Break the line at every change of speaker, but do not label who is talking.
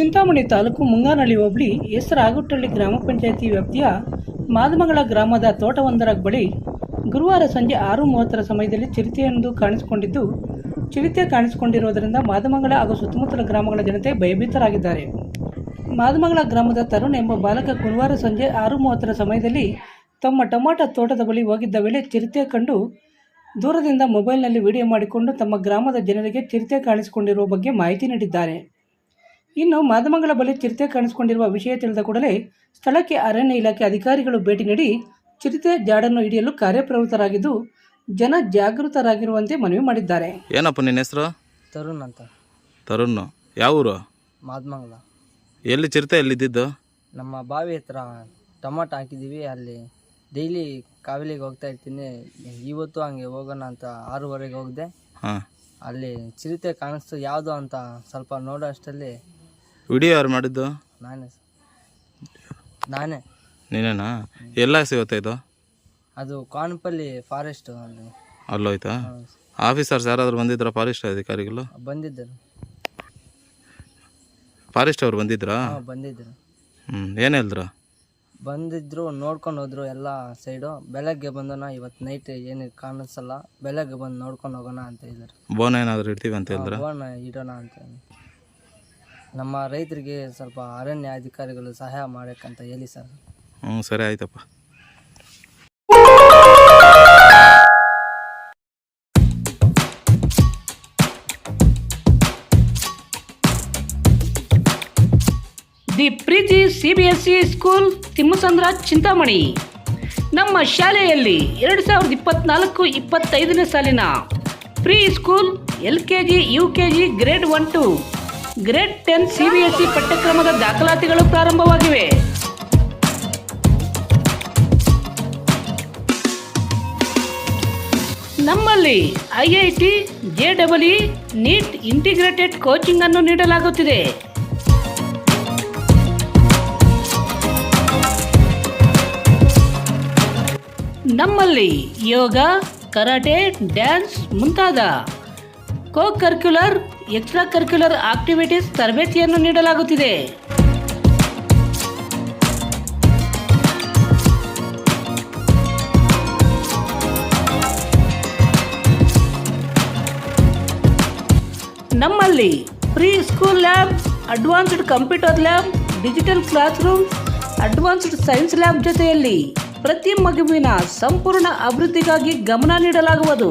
Chintamani taluk Munganahalli hobli S ಗ್ರಾಮ ಪಂಚಾಯಿತಿ ವ್ಯಾಪ್ತಿಯ ಮಾದಮಂಗಳ ಗ್ರಾಮದ ತೋಟವೊಂದರ ಬಳಿ ಗುರುವಾರ ಸಂಜೆ ಆರು ಮೂವತ್ತರ ಸಮಯದಲ್ಲಿ ಚಿರತೆಯೊಂದು ಕಾಣಿಸಿಕೊಂಡಿದ್ದು, ಚಿರತೆ ಕಾಣಿಸಿಕೊಂಡಿರುವುದರಿಂದ ಮಾದಮಂಗಳ ಹಾಗೂ ಸುತ್ತಮುತ್ತಲ ಗ್ರಾಮಗಳ ಜನತೆ ಭಯಭೀತರಾಗಿದ್ದಾರೆ. ಮಾದಮಂಗಳ ಗ್ರಾಮದ ತರುಣ್ ಎಂಬ ಬಾಲಕ ಗುರುವಾರ ಸಂಜೆ ಆರು ಮೂವತ್ತರ ಸಮಯದಲ್ಲಿ ತಮ್ಮ ಟೊಮಾಟೊ ತೋಟದ ಬಳಿ ಹೋಗಿದ್ದ ವೇಳೆ ಚಿರತೆ ಕಂಡು ದೂರದಿಂದ ಮೊಬೈಲ್ನಲ್ಲಿ ವಿಡಿಯೋ ಮಾಡಿಕೊಂಡು ತಮ್ಮ ಗ್ರಾಮದ ಜನರಿಗೆ ಚಿರತೆ ಕಾಣಿಸಿಕೊಂಡಿರುವ ಬಗ್ಗೆ ಮಾಹಿತಿ ನೀಡಿದ್ದಾರೆ. ಇನ್ನು ಮಾದಮಂಗಲ ಬಳಿ ಚಿರತೆ ಕಾಣಿಸಿಕೊಂಡಿರುವ ವಿಷಯ ತಿಳಿದ ಕೂಡಲೇ ಸ್ಥಳಕ್ಕೆ ಅರಣ್ಯ ಇಲಾಖೆ ಅಧಿಕಾರಿಗಳು ಭೇಟಿ ನೀಡಿ ಚಿರತೆ ಜಾಡನ್ನು ಹಿಡಿಯಲು ಕಾರ್ಯಪ್ರವೃತ್ತರಾಗಿದ್ದು ಜನ ಜಾಗೃತರಾಗಿರುವಂತೆ ಮನವಿ ಮಾಡಿದ್ದಾರೆ.
ಏನಪ್ಪ ನಿನ್ನ ಹೆಸರು?
ತರುಣ್ ಅಂತ.
ತರುಣ್ ಯಾವ ಊರು?
ಮಾದಮಂಗಲ.
ಎಲ್ಲಿ ಚಿರತೆ ಎಲ್ಲಿದ್ದಿದ್ದು?
ನಮ್ಮ ಬಾವಿ ಹತ್ರ ಟೊಮಾಟೊ ಹಾಕಿದ್ದೀವಿ ಅಲ್ಲಿ ಡೈಲಿ ಕಾವಲಿಗೆ ಹೋಗ್ತಾ ಇರ್ತೀನಿ ಇವತ್ತು ಹಂಗೆ ಹೋಗೋಣ ಅಂತ ಆರೂವರೆಗೆ ಹೋಗಿದೆ.
ಹಾಂ.
ಅಲ್ಲಿ ಚಿರತೆ ಕಾಣಿಸ್ತು ಯಾವುದು ಅಂತ ಸ್ವಲ್ಪ ನೋಡೋ ಅಷ್ಟರಲ್ಲಿ
ವಿಡಿಯೋ ಯಾರು ಮಾಡಿದ್ದು?
ನಾನೇ ನಾನೇ.
ನೀನೇನಾ ಎಲ್ಲ ಸಿಗುತ್ತೆ ಇದು?
ಅದು ಕಾರ್ನ್ಪಲ್ಲಿ ಫಾರೆಸ್ಟ್ ಅಲ್ಲಿ.
ಅಲ್ಲೋಯ್ತಾ? ಆಫೀಸರ್ಸ್ ಯಾರಾದರೂ ಬಂದಿದ್ರ ಫಾರೆಸ್ಟ್ ಅಧಿಕಾರಿಗಳು?
ಬಂದಿದ್ದರು.
ಫಾರೆಸ್ಟ್ ಅವ್ರು ಬಂದಿದ್ರಾ?
ಹಾ, ಬಂದಿದ್ದರು.
ಹ್ಞೂ ಏನು ಹೇಳಿದ್ರು?
ಬಂದಿದ್ರು ನೋಡ್ಕೊಂಡು ಹೋದ್ರು ಎಲ್ಲ ಸೈಡು ಬೆಳಗ್ಗೆ ಬಂದೋಣ ಇವತ್ತು ನೈಟ್ ಏನು ಕಾಣಿಸಲ್ಲ. ಬೆಳಗ್ಗೆ ಬಂದು ನೋಡ್ಕೊಂಡು ಹೋಗೋಣ ಅಂತ ಹೇಳಿದ್ರು
ಬೋನ್ ಏನಾದರೂ ಇಡ್ತೀವಿ ಅಂತ ಹೇಳಿದ್ರ?
ಬೋನ್ ಇಡೋಣ ಅಂತ. ನಮ್ಮ ರೈತರಿಗೆ ಸ್ವಲ್ಪ ಅರಣ್ಯ ಅಧಿಕಾರಿಗಳು ಸಹಾಯ ಮಾಡೋಕ್ಕಂತ ಹೇಳಿ ಸರ್.
ಹ್ಞೂ ಸರಿ ಆಯ್ತಪ್ಪ.
The Preethi C B S C school Thimmasandra Chintamani. ನಮ್ಮ ಶಾಲೆಯಲ್ಲಿ ಎರಡು ಸಾವಿರದ ಇಪ್ಪತ್ನಾಲ್ಕು ಇಪ್ಪತ್ತೈದನೇ ಸಾಲಿನ pre school L K G U K G grade one two. Grade ten CBSE ಪಠ್ಯಕ್ರಮದ ದಾಖಲಾತಿಗಳು ಪ್ರಾರಂಭವಾಗಿವೆ. ನಮ್ಮಲ್ಲಿ I I T, J NEET integrated coaching ಅನ್ನು ನೀಡಲಾಗುತ್ತಿದೆ. ನಮ್ಮಲ್ಲಿ ಯೋಗ, ಕರಾಟೆ, ಡ್ಯಾನ್ಸ್ ಮುಂತಾದ. Co curricular extra curricular activities ತರಬೇತಿಯನ್ನು ನೀಡಲಾಗುತ್ತಿದೆ. ನಮ್ಮಲ್ಲಿ pre school lab, advanced computer lab, digital class room advanced science lab ಜೊತೆಯಲ್ಲಿ ಪ್ರತಿ ಮಗುವಿನ ಸಂಪೂರ್ಣ ಅಭಿವೃದ್ಧಿಗಾಗಿ ಗಮನ ನೀಡಲಾಗುವುದು.